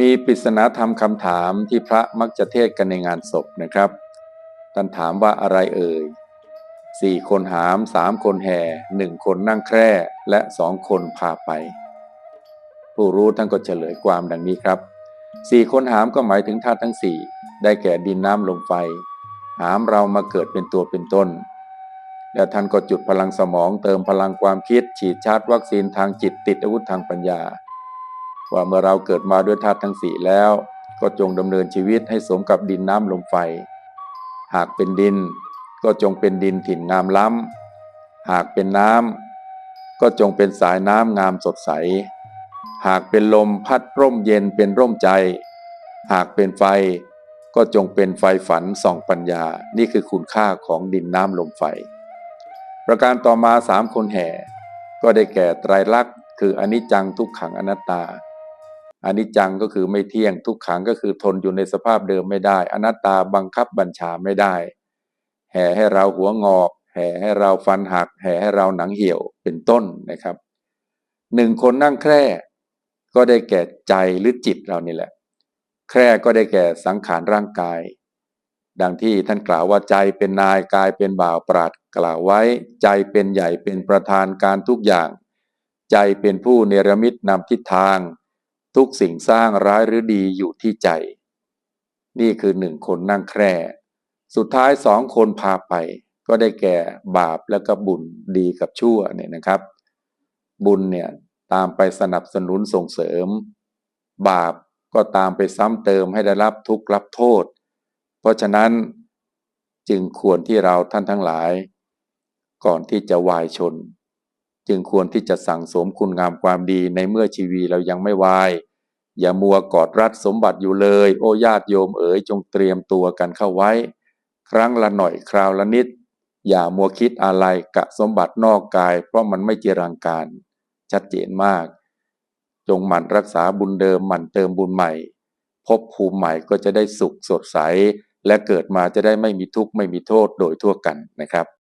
มีปริศนาธรรมคำถามที่พระมักจะเทศกันในงานศพนะครับ ท่านถามว่าอะไรเอ่ยสี่คนหามสามคนแห่หนึ่งคนนั่งแคร่และสองคนพาไป ผู้รู้ท่านก็เฉลยความดังนี้ครับสี่คนหามก็หมายถึงธาตุทั้งสี่ได้แก่ดินน้ำลมไฟ หามเรามาเกิดเป็นตัวเป็นต้น แล้วท่านก็จุดพลังสมองเติมพลังความคิด ฉีดชาร์จวัคซีนทางจิตติดอาวุธทางปัญญา ว่าเมื่อเราเกิดมาด้วยธาตุทั้งสี่แล้ว ก็จงดำเนินชีวิตให้สมกับดินน้ำลมไฟ หากเป็นดิน ก็จงเป็นดินถิ่นงามล้ำหากเป็นน้ำก็จงเป็นสายน้ำงามสดใส หากเป็นลมพัดร่มเย็นเป็นร่มใจ หากเป็นไฟ ก็จงเป็นไฟฝันส่องปัญญา นี่คือคุณค่าของดินน้ำลมไฟ ประการต่อมาสามคนแห่ ก็ได้แก่ไตรลักษณ์คืออนิจจังทุกขังอนัตตา อนิจจังก็คือไม่เที่ยงทุกขังก็คือทนอยู่ในสภาพเดิมไม่ได้ อนัตตาบังคับบัญชาไม่ได้ แห่ให้เราหัวงอก แห่ให้เราฟันหัก แห่ให้เราหนังเหี่ยวเป็นต้นนะครับหนึ่งคนนั่งแคร่ก็ได้แก่ใจหรือจิตเรานี่แหละ แคร่ก็ได้แก่สังขารร่างกาย ดังที่ท่านกล่าวว่าใจเป็นนายกายเป็นบ่าวปราดกล่าวไว้ ใจเป็นใหญ่เป็นประธานการทุกอย่าง ใจเป็นผู้เนรมิตนำทิศทาง ทุกสิ่งสร้างร้ายหรือดีอยู่ที่ใจ นี่คือหนึ่งคนนั่งแคร่ สุดท้ายสองคนพาไป ก็ได้แก่บาปแล้วก็บุญดีกับชั่วเนี่ยนะครับ บุญเนี่ยตามไปสนับสนุนส่งเสริม บาปก็ตามไปซ้ำเติมให้ได้รับทุกข์รับโทษ เพราะฉะนั้นจึงควรที่เราท่านทั้งหลาย ก่อนที่จะวายชน จึงควรที่จะสั่งสมคุณงามความดีในเมื่อชีวีเรายังไม่วาย อย่ามัวกอดรัดสมบัติอยู่เลย โอ้ญาติโยมเอ๋ยจงเตรียมตัวกันเข้าไว้ ครั้งละหน่อยคราวละนิด อย่ามัวคิดอะไรกะสมบัตินอกกาย เพราะมันไม่เจรังการ ชัดเจนมาก จงหมั่นรักษาบุญเดิมหมั่นเติมบุญใหม่ พบภูมิใหม่ก็จะได้สุขสดใส และเกิดมาจะได้ไม่มีทุกข์ไม่มีโทษโดยทั่วกันนะครับ